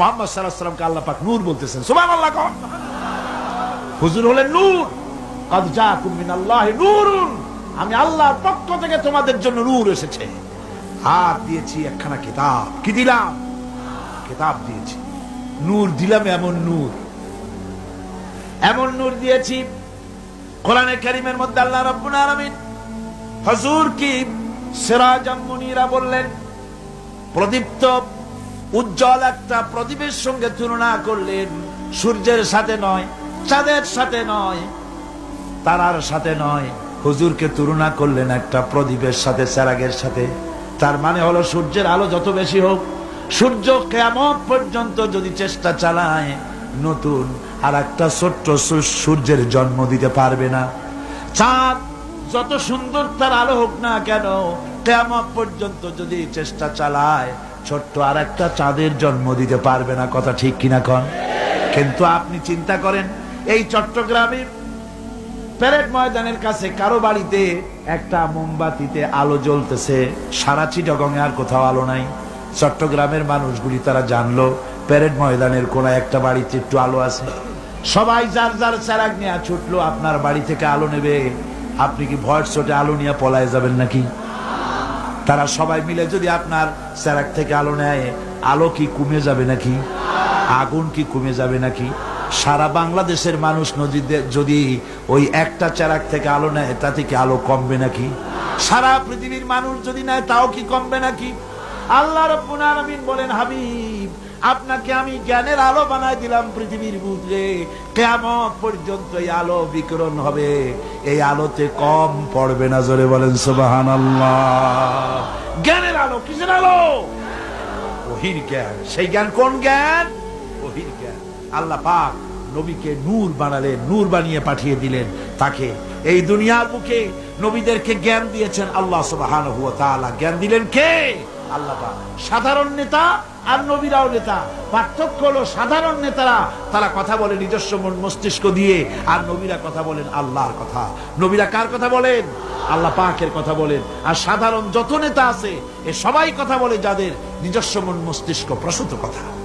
মোহাম্মদ সাল্লাহ সাল্লামকে আল্লাহ পাক নূর বলতেছেন। সুবাহ আল্লাহ কন। হুজুর হলেন নূর। কদ মিনাল্লাহি নূরুন। আমি আল্লাহর পক্ষ থেকে তোমাদের জন্য নূর এসেছে। আর দিয়েছি একখানা কিতাব। কি দিলাম? কিতাব দিয়েছি। নূর দিলাম এমন নূর। এমন নূর দিয়েছি, কোরআনে কারিমের মধ্যে আল্লাহ রাব্বুল আলামিন হুজুর কি সিরাজাম মুনিরা বললেন, প্রদীপ্ত উজ্জ্বল একটা প্রদীপের সঙ্গে তুলনা করলেন সূর্যের সাথে নয়, চাঁদের সাথে নয়, তারার সাথে নয়। হুজুরকে তুলনা করলেন একটা প্রদীপের সাথে, চেরাগের সাথে। তার মানে হলো সূর্যের আলো যত বেশি হোক, সূর্য কেমন পর্যন্ত যদি চেষ্টা চালায়, নতুন আর একটা ছোট্ট সূর্যের জন্ম দিতে পারবে না। চাঁদ যত সুন্দর তার আলো হোক না কেন কেমন পর্যন্ত যদি চেষ্টা চালায় ছোট্ট আর একটা চাঁদের জন্ম দিতে পারবে না কথা ঠিক কিনা কন? কিন্তু আপনি চিন্তা করেন, এই চট্টগ্রামের প্যারেড ময়দানের কাছে কারও বাড়িতে একটা মোমবাতিতে আলো জ্বলতেছে, সারা চিটগঙে আর কোথাও আলো নাই। চট্টগ্রামের মানুষগুলি তারা জানলো, প্যারেড ময়দানের কোন একটা বাড়িতে একটু আলো আছে। সবাই যার যার চারাক নিয়ে ছুটলো, আপনার বাড়ি থেকে আলো নেবে। আপনি কি ভয়ের চোটে আলো নিয়ে পলায় যাবেন নাকি? তারা সবাই মিলে যদি আপনার স্যারাক থেকে আলো নেয়, আলো কি কমে যাবে নাকি? আগুন কি কমে যাবে নাকি? সারা বাংলাদেশের মানুষ নদীতে যদি ওই একটা চারাক থেকে আলো নেয়, তাতে কি আলো কমবে নাকি? সারা পৃথিবীর মানুষ যদি নেয়, তাও কি কমবে নাকি? আল্লাহ রব্বুল আলামিন বলেন, হাবিব, আপনাকে আমি জ্ঞানের আলো বানাই দিলাম পৃথিবীর বুঝলে কেমন পর্যন্ত এই আলো বিকিরণ হবে। এই আলোতে কম পড়বে না, জোরে বলেন সুবাহান জ্ঞানের আলো, কিসের আলো? ওহির জ্ঞান। সেই জ্ঞান কোন জ্ঞান? ওহির জ্ঞান। আল্লাহ পাক নবীকে নূর বানালেন, নূর বানিয়ে পাঠিয়ে দিলেন তাকে। এই দুনিয়ার মুখে নবীদেরকে জ্ঞান দিয়েছেন আল্লাহ সুবহানাহু ওয়া তাআলা। জ্ঞান দিলেন কে? আল্লাহ পাক। সাধারণ নেতা আর নবীরাও নেতা। পার্থক্য হলো সাধারণ নেতারা, তারা কথা বলে নিজস্ব মন মস্তিষ্ক দিয়ে, আর নবীরা কথা বলেন আল্লাহর কথা। নবীরা কার কথা বলেন? আল্লাহ পাকের কথা বলেন। আর সাধারণ যত নেতা আছে, এ সবাই কথা বলে যাদের নিজস্ব মন মস্তিষ্ক প্রসূত কথা।